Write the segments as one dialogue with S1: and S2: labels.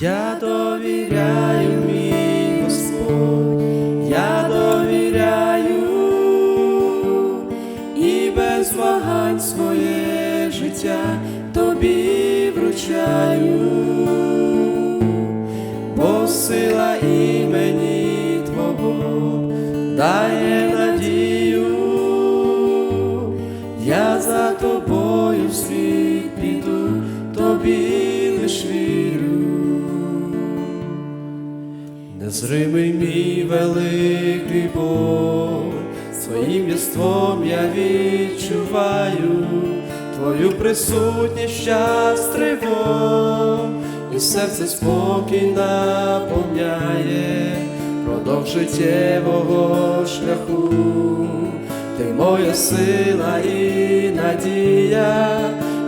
S1: Я довіряю мій Господь, я довіряю і без вагань своє життя тобі вручаю, бо сила імені Твого дає надію, я за тобою в світ піду, тобі лиш вірю. Незримий мій великий Бог, своїм єством я відчуваю Твою присутність час тривог, і серце спокій наповняє продовж життєвого шляху, ти моя сила і надія,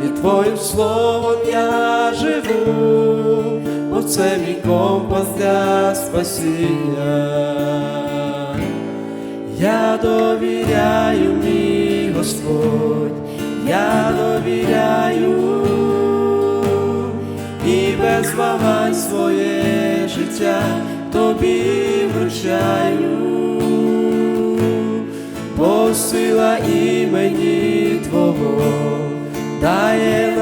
S1: і Твоїм словом я живу, це мій компас для спасіння. Я довіряю мій Господь, я довіряю і без вагань своє життя тобі вручаю, бо сила імені Твого дає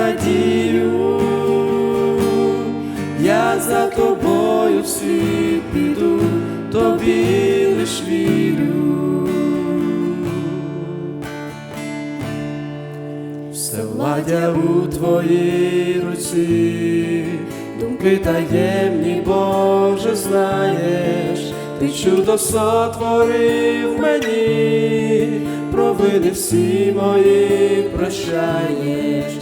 S1: тобою в світ піду, тобі лиш вірю. Все владя у твоїй руці, думки таємні, Боже, знаєш, ти чудо сотворив мені, провини всі мої прощаєш,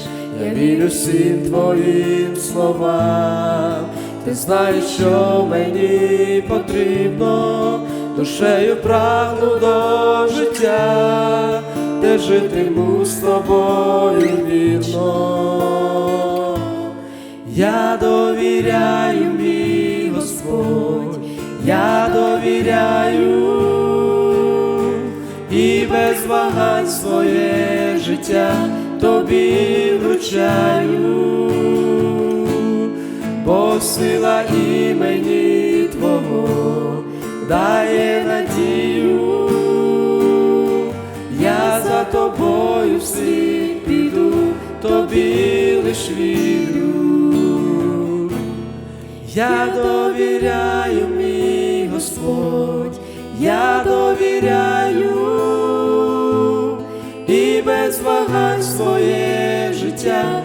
S1: я вірю всім твоїм словам, ти знаєш, що мені потрібно, душею прагну до життя де житиму з тобою вірно. Я довіряю, мій Господь, я довіряю. І без вагань своє життя тобі вручаю, бо сила імені Твого дає надію. Я за тобою в піду, тобі лиш вірю. Я довіряю, мій Господь, я довіряю і без вагань своє життя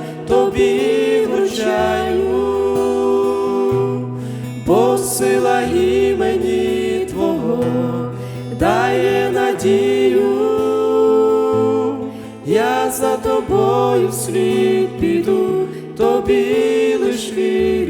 S1: надію. Я за тобою слід піду, тобі лиш вірю.